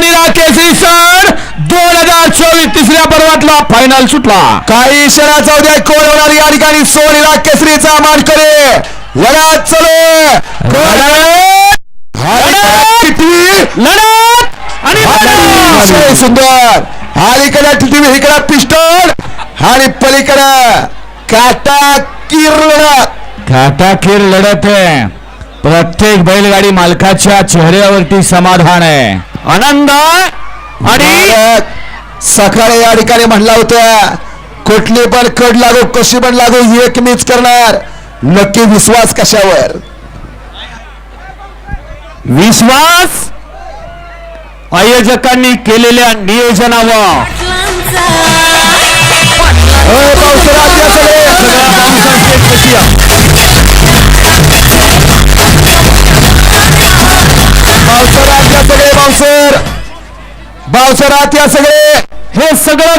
सोनीला केसरी सण दोन हजार चोवीस तिसऱ्या पर्वातला फायनल सुटला. काही क्षणाचा उद्या कोण होणार या ठिकाणी? सोनीला केसरीचा मान करे. लढत चलो लढत आणि सुंदर. अलीकडे टीव्ही इकडे पिस्टल आणि पलीकडे काटा किर लढत. काटाकीर लढत आहे. प्रत्येक बैलगाडी मालकाच्या चेहऱ्यावरती समाधान आहे. आनंद आणि सकाळी या ठिकाणी म्हणला होता कुठली पण कड लागू कशी पण लागू एक मीच करणार. नक्की विश्वास कशावर? विश्वास आयोजकांनी केलेल्या नियोजनावर. सगळे बावसर बावसरात या सगळे. हे सगळं